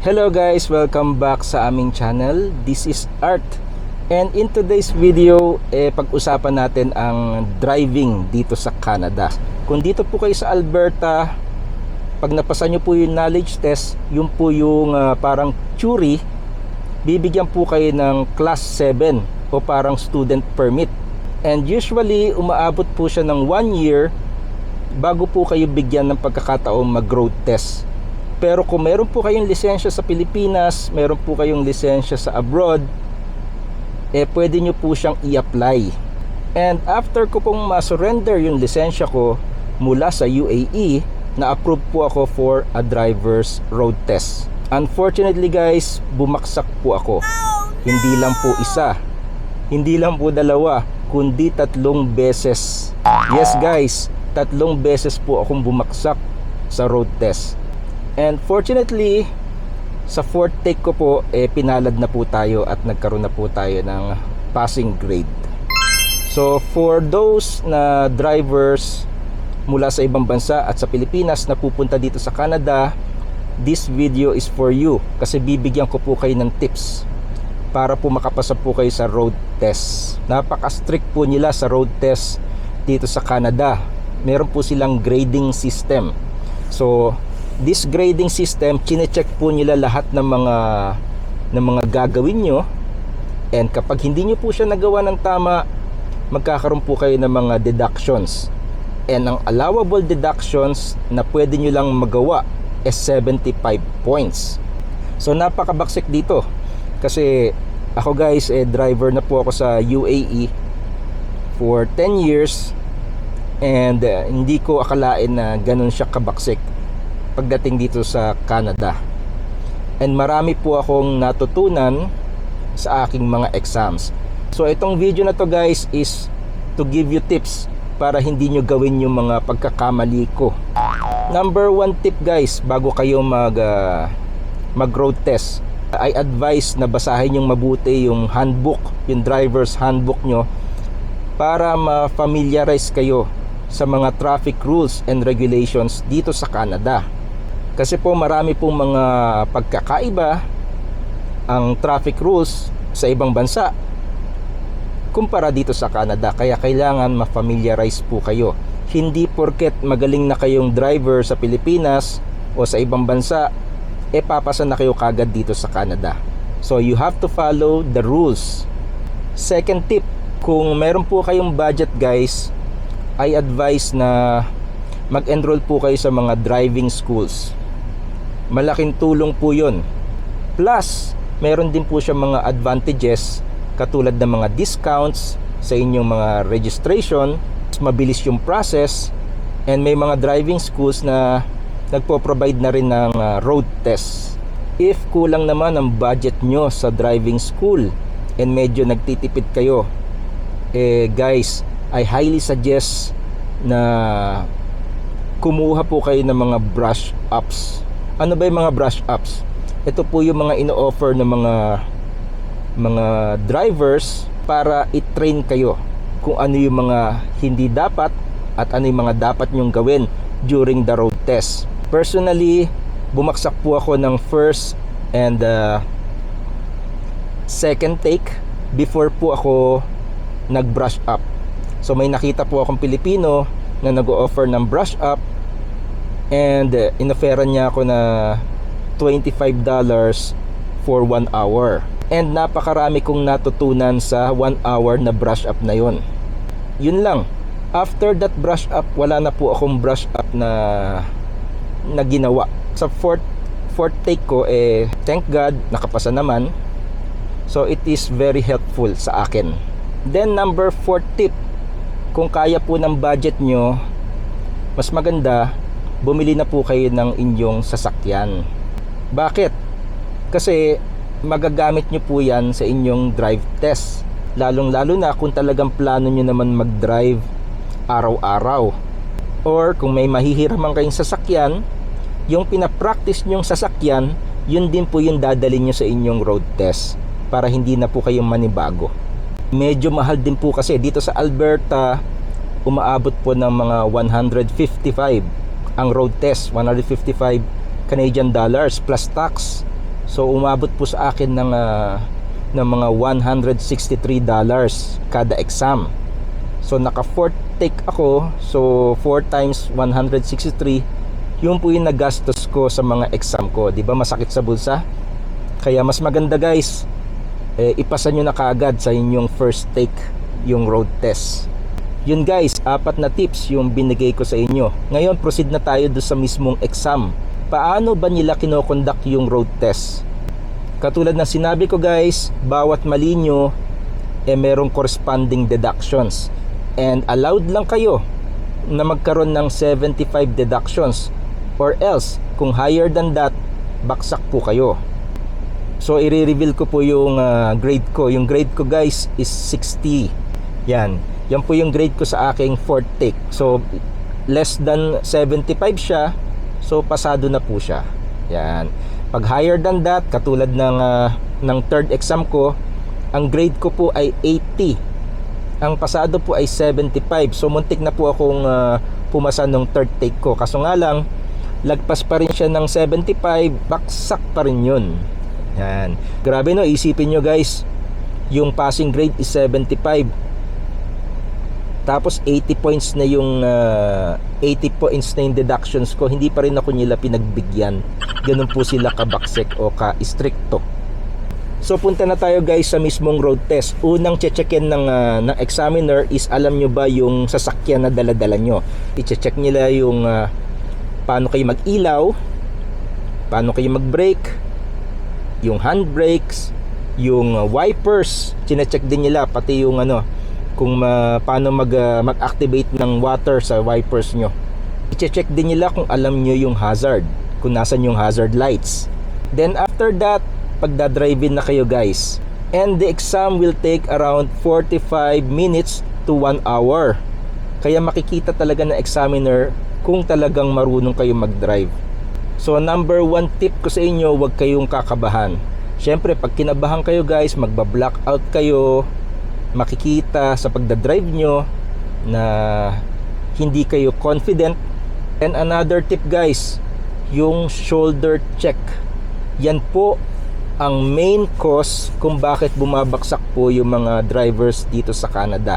Hello guys, welcome back sa aming channel. This is Art. And in today's video, eh, pag-usapan natin ang driving dito sa Canada. Kung dito po kayo sa Alberta, pag napasa nyo po yung knowledge test, yun po yung ah, parang theory, bibigyan po kayo ng class 7 o parang student permit. And usually, umaabot po siya ng 1 year bago po kayo bigyan ng pagkakataong mag-road test. Pero kung meron po kayong lisensya sa Pilipinas, meron po kayong lisensya sa abroad, eh pwede nyo po siyang i-apply. And after ko pong ma-surrender yung lisensya ko mula sa UAE, na-approve po ako for a driver's road test. Unfortunately guys, bumaksak po ako. Hindi lang po isa, hindi lang po dalawa, kundi tatlong beses. Yes guys, tatlong beses po akong bumaksak sa road test. And fortunately, sa fourth take ko po, eh, pinalad na po tayo at nagkaroon na po tayo ng passing grade. So for those na drivers mula sa ibang bansa at sa Pilipinas na pupunta dito sa Canada, this video is for you kasi bibigyan ko po kayo ng tips para po makapasa po kayo sa road test. Napaka-strict po nila sa road test dito sa Canada. Meron po silang grading system. So, this grading system, chine-check po nila lahat ng mga ng mga gagawin nyo and kapag hindi nyo po siya nagawa ng tama, magkakaroon po kayo ng mga deductions. And ang allowable deductions na pwede nyo lang magawa is 75 points. So napakabaksik dito. Kasi ako guys, eh, driver na po ako sa UAE for 10 years and eh, hindi ko akalain na ganun siya kabaksik pagdating dito sa Canada. And marami po akong natutunan sa aking mga exams. So itong video na to guys is to give you tips para hindi nyo gawin yung mga pagkakamali ko. Number one tip guys, bago kayo mag ah, mag road test, I advise na basahin yung mabuti yung handbook, yung driver's handbook nyo para ma-familiarize kayo sa mga traffic rules and regulations dito sa Canada. Kasi po marami pong mga pagkakaiba ang traffic rules sa ibang bansa kumpara dito sa Canada. Kaya kailangan ma-familiarize po kayo. Hindi porket magaling na kayong driver sa Pilipinas o sa ibang bansa, e papasa na kayo kagad dito sa Canada. So you have to follow the rules. Second tip, kung meron po kayong budget guys, I advise na mag-enroll po kayo sa mga driving schools. Malaking tulong po yun. Plus, meron din po siya mga advantages katulad ng mga discounts sa inyong mga registration, mabilis yung process, and may mga driving schools na nagpo-provide na rin ng uh, road test. If kulang naman ang budget nyo sa driving school and medyo nagtitipid kayo, eh guys, I highly suggest na kumuha po kayo ng mga brush ups. Ano ba yung mga brush ups? Ito po yung mga ino-offer ng mga mga drivers para i-train kayo kung ano yung mga hindi dapat at ano yung mga dapat nyong gawin during the road test. Personally, bumaksak po ako ng first and uh, second take before po ako nag-brush up. So may nakita po akong Pilipino na nag-offer ng brush up and uh, inoferan niya ako na $25 for 1 hour. And napakarami kong natutunan sa 1 hour na brush up na yon. Yun lang. After that brush up, wala na po akong brush up na na ginawa. Sa fourth fourth take ko eh thank God nakapasa naman. So it is very helpful sa akin. Then number 4 tip, kung kaya po ng budget nyo, mas maganda bumili na po kayo ng inyong sasakyan. Bakit? Kasi magagamit nyo po yan sa inyong drive test. Lalong lalo na kung talagang plano nyo naman mag-drive araw-araw. Or kung may mahihiraman kayong sasakyan, yung pinapractice nyong sasakyan, yun din po yung dadalhin nyo sa inyong road test para hindi na po kayong manibago. Medyo mahal din po kasi dito sa Alberta, umaabot po ng mga 155 ang road test, 155 Canadian dollars plus tax. So umabot po sa akin ng ah, ng mga 163 dollars kada exam. So naka fourth take ako. So 4 times 163 yun po yung nagastos ko sa mga exam ko. 'Di ba masakit sa bulsa? Kaya mas maganda guys, eh, ipasa nyo na kaagad sa inyong first take yung road test. Yun guys, apat na tips yung binigay ko sa inyo. Ngayon, proceed na tayo do sa mismong exam. Paano ba nila kinokondak yung road test? Katulad ng sinabi ko guys, bawat mali nyo, eh merong corresponding deductions. And allowed lang kayo na magkaroon ng 75 deductions. Or else, kung higher than that, baksak po kayo. So i-reveal ko po yung ah, grade ko. Yung grade ko guys is 60. Yan. Yan po yung grade ko sa aking fourth take. So less than 75 siya. So pasado na po siya. Yan. Pag higher than that, katulad ng ah, ng third exam ko, ang grade ko po ay 80. Ang pasado po ay 75. So muntik na po akong ah, pumasa nung third take ko. Kaso nga lang, lagpas pa rin siya ng 75, baksak pa rin yun. Yan. Grabe no, isipin nyo guys, yung passing grade is 75. Tapos 80 points na yung ah, 80 points na yung deductions ko, hindi pa rin ako nila pinagbigyan. Ganun po sila kabaksek o ka-stricto. So punta na tayo guys sa mismong road test. Unang che-checkin ng ah, ng examiner is alam nyo ba yung sasakyan na dala-dala nyo. I-check nila yung ah, paano kayo mag-ilaw, paano kayo mag-brake, yung handbrakes, yung uh, wipers, chine-check din nila pati yung ano kung ma- paano mag uh, mag-activate ng water sa wipers nyo. I-check din nila kung alam nyo yung hazard, kung nasan yung hazard lights. Then after that, pagdadrive-in na kayo guys. And the exam will take around 45 minutes to 1 hour. Kaya makikita talaga ng examiner kung talagang marunong kayo mag-drive. So number one tip ko sa inyo, huwag kayong kakabahan. Siyempre, pag kinabahan kayo guys, magba-blackout kayo, makikita sa pagdadrive nyo na hindi kayo confident. And another tip guys, yung shoulder check. Yan po ang main cause kung bakit bumabaksak po yung mga drivers dito sa Canada.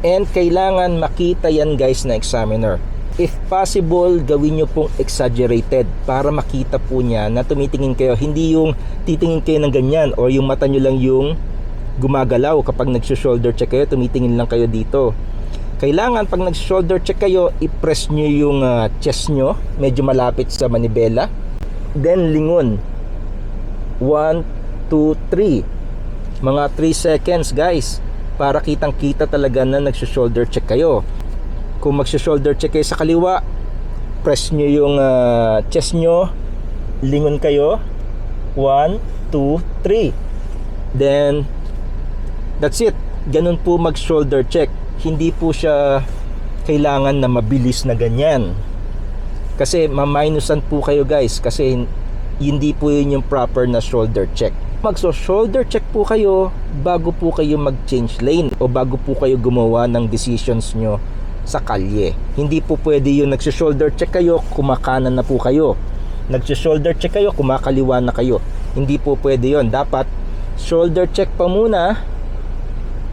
And kailangan makita yan guys na examiner. If possible, gawin nyo pong exaggerated para makita po niya na tumitingin kayo. Hindi yung titingin kayo ng ganyan or yung mata nyo lang yung gumagalaw kapag nag-shoulder check kayo, tumitingin lang kayo dito. Kailangan pag nag-shoulder check kayo, i-press nyo yung ah, chest nyo, medyo malapit sa manibela. Then lingon. 1, 2, 3. Mga 3 seconds guys para kitang kita talaga na nag-shoulder check kayo. Kung mag-shoulder check kayo sa kaliwa, press nyo yung ah, chest nyo, lingon kayo. 1, 2, 3. Then, that's it. Ganun po mag-shoulder check. Hindi po siya kailangan na mabilis na ganyan. Kasi maminusan po kayo guys kasi hindi po yun yung proper na shoulder check. Magso-shoulder check po kayo bago po kayo mag-change lane o bago po kayo gumawa ng decisions nyo sa kalye. Hindi po pwede yung nagso-shoulder check kayo, kumakanan na po kayo. Nagso-shoulder check kayo, kumakaliwa na kayo. Hindi po pwede yon. Dapat shoulder check pa muna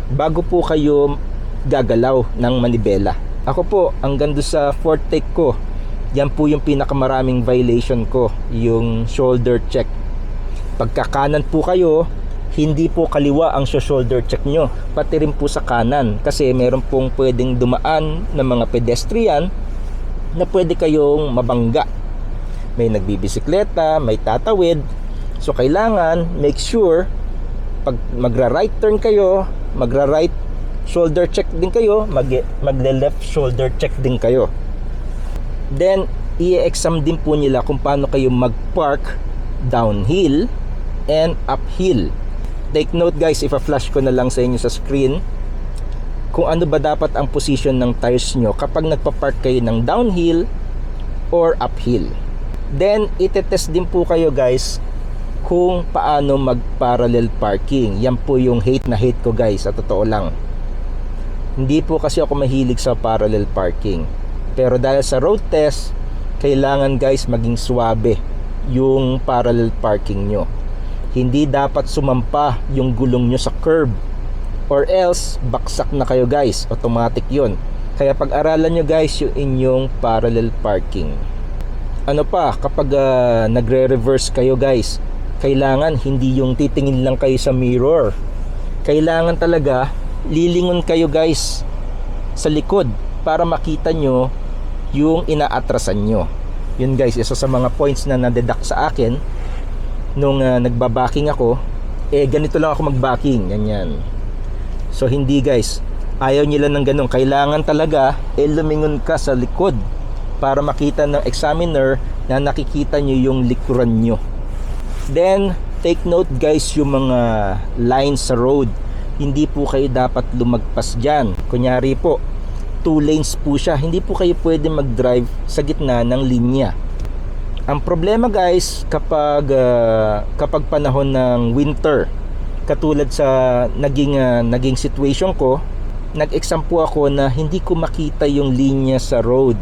bago po kayo gagalaw ng manibela. Ako po, ang gando sa fourth take ko, yan po yung pinakamaraming violation ko, yung shoulder check. Pagkakanan po kayo, hindi po kaliwa ang shoulder check nyo, pati rin po sa kanan. Kasi meron pong pwedeng dumaan ng mga pedestrian na pwede kayong mabangga. May nagbibisikleta, may tatawid. So kailangan make sure pag magra-right turn kayo, magra-right shoulder check din kayo, mag magle-left shoulder check din kayo. Then, i-exam din po nila kung paano kayo mag-park downhill and uphill. Take note guys, ipa-flash ko na lang sa inyo sa screen kung ano ba dapat ang position ng tires nyo kapag nagpa-park kayo ng downhill or uphill. Then, itetest din po kayo guys kung paano mag-parallel parking. Yan po yung hate na hate ko guys, sa totoo lang. Hindi po kasi ako mahilig sa parallel parking. Pero dahil sa road test, kailangan guys maging swabe. yung parallel parking nyo. Hindi dapat sumampa yung gulong nyo sa curb or else baksak na kayo guys. Automatic yon. Kaya pag-aralan nyo guys yung inyong parallel parking. Ano pa, kapag ah, nagre-reverse kayo guys, kailangan hindi yung titingin lang kayo sa mirror. Kailangan talaga lilingon kayo guys sa likod para makita nyo yung inaatrasan nyo. Yun guys, isa sa mga points na nadeduct sa akin nung ah, nagbabaking ako, eh ganito lang ako magbaking, ganyan. So hindi guys, ayaw nila ng ganun. Kailangan talaga eh lumingon ka sa likod para makita ng examiner na nakikita nyo yung likuran nyo. Then, take note guys yung mga lines sa road. Hindi po kayo dapat lumagpas dyan. Kunyari po, two lanes po siya. Hindi po kayo pwede mag-drive sa gitna ng linya. Ang problema guys, kapag ah, kapag panahon ng winter, katulad sa naging ah, naging situation ko, nag-exam po ako na hindi ko makita yung linya sa road.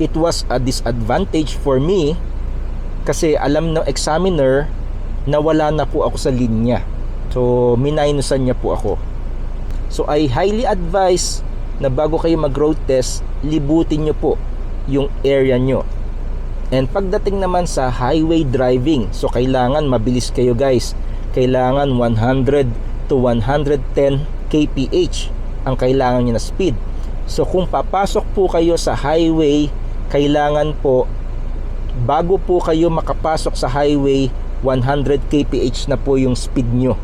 It was a disadvantage for me kasi alam ng examiner na wala na po ako sa linya. So, minusan niya po ako. So, I highly advise na bago kayo mag-road test, libutin nyo po yung area nyo. And pagdating naman sa highway driving, so kailangan mabilis kayo guys. Kailangan 100 to 110 kph ang kailangan nyo na speed. So kung papasok po kayo sa highway, kailangan po bago po kayo makapasok sa highway, 100 kph na po yung speed nyo.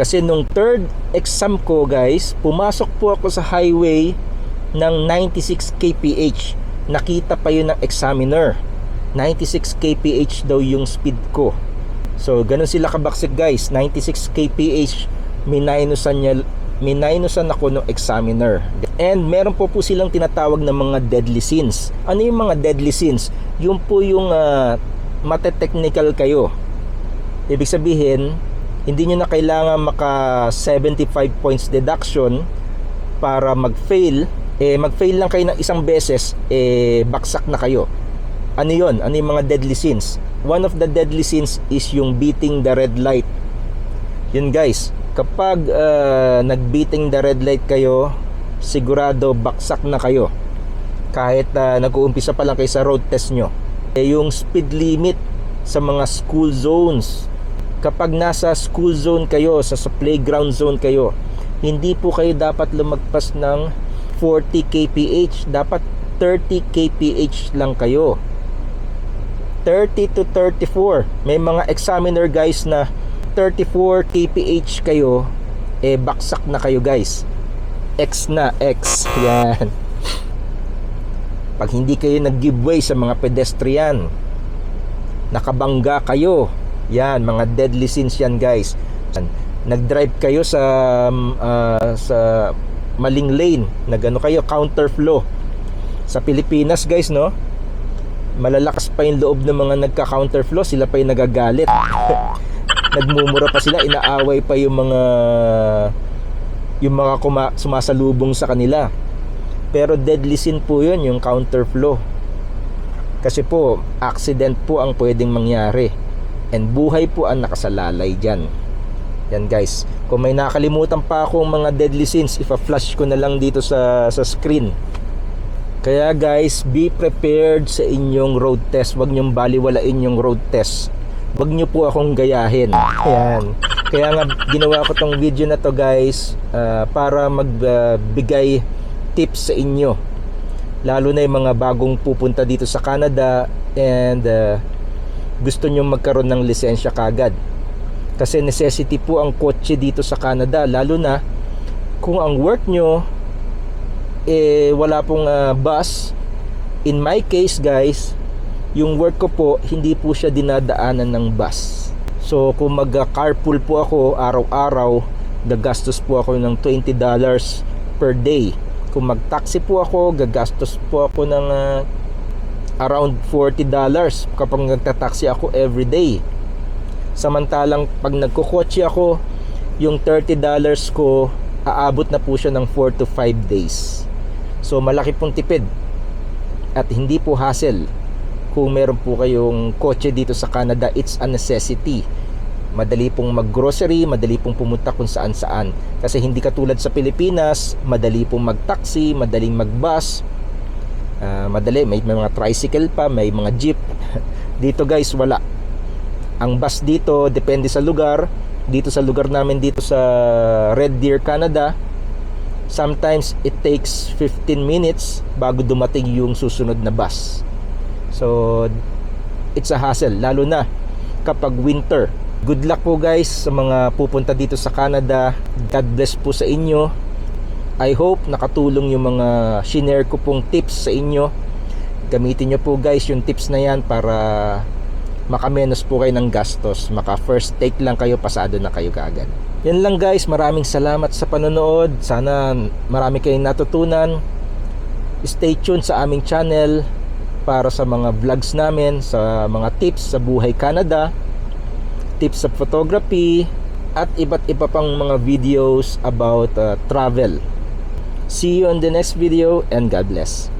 Kasi nung third exam ko guys, pumasok po ako sa highway ng 96 kph. Nakita pa yun ng examiner. 96 kph daw yung speed ko. So, ganun sila kabaksik guys. 96 kph, minusan niya minusan ako ng examiner. And meron po po silang tinatawag na mga deadly sins. Ano yung mga deadly sins? Yung po yung uh, mate-technical kayo. Ibig sabihin, hindi nyo na kailangan maka 75 points deduction para mag-fail. Eh, mag-fail lang kayo ng isang beses, eh, baksak na kayo. Ano yon? Ano yung mga deadly sins? One of the deadly sins is yung beating the red light. Yun guys, kapag uh, nag-beating the red light kayo, sigurado baksak na kayo. Kahit uh, nag-uumpisa pa lang kayo sa road test nyo. Eh, yung speed limit sa mga school zones, kapag nasa school zone kayo, sa, playground zone kayo, hindi po kayo dapat lumagpas ng 40 kph, dapat 30 kph lang kayo. 30 to 34. May mga examiner guys na 34 kph kayo, eh baksak na kayo guys. X na, X. Yan. Pag hindi kayo nag-giveaway sa mga pedestrian, nakabangga kayo. Yan, mga deadly sins yan guys. Nag-drive kayo sa uh, sa maling lane, nagano kayo counter flow. Sa Pilipinas guys, no? Malalakas pa yung loob ng mga nagka-counter flow, sila pa yung nagagalit. Nagmumura pa sila, inaaway pa yung mga yung mga kuma- sumasalubong sa kanila. Pero deadly sin po yun, yung counter flow. Kasi po, accident po ang pwedeng mangyari. And buhay po ang nakasalalay dyan. Yan guys. Kung may nakalimutan pa akong mga deadly sins, ipa-flash ko na lang dito sa, sa screen. Kaya guys, be prepared sa inyong road test. Huwag niyong baliwalain yung road test. Huwag niyo po akong gayahin. Ayan. Kaya nga ginawa ko tong video na to guys uh, para magbigay uh, tips sa inyo. Lalo na yung mga bagong pupunta dito sa Canada and uh, gusto nyo magkaroon ng lisensya kagad. Kasi necessity po ang kotse dito sa Canada lalo na kung ang work nyo eh wala pong uh, bus. In my case guys, yung work ko po hindi po siya dinadaanan ng bus. So kung mag-carpool po ako araw-araw, gagastos po ako ng $20 per day. Kung mag-taxi po ako, gagastos po ako ng uh, around $40 kapag nagta-taxi ako every day. Samantalang pag nagkukotse ako, yung $30 ko aabot na po siya ng 4 to 5 days. So malaki pong tipid at hindi po hassle. kung meron po kayong kotse dito sa Canada, it's a necessity. Madali pong mag-grocery, madali pong pumunta kung saan saan. Kasi hindi katulad sa Pilipinas, madali pong mag-taxi, madaling mag-bus, Ah, madali, may, may mga tricycle pa, may mga jeep. dito guys, wala. Ang bus dito, depende sa lugar. Dito sa lugar namin dito sa Red Deer, Canada, sometimes it takes 15 minutes bago dumating yung susunod na bus. So, it's a hassle, lalo na kapag winter. Good luck po guys sa mga pupunta dito sa Canada. God bless po sa inyo. I hope nakatulong yung mga shinare ko pong tips sa inyo. Gamitin nyo po guys yung tips na yan para makamenos po kayo ng gastos. Maka first take lang kayo, pasado na kayo kaagad. Yan lang guys, maraming salamat sa panonood. Sana marami kayong natutunan. Stay tuned sa aming channel para sa mga vlogs namin, sa mga tips sa buhay Canada, tips sa photography, at iba't iba pang mga videos about uh, travel. See you on the next video and God bless.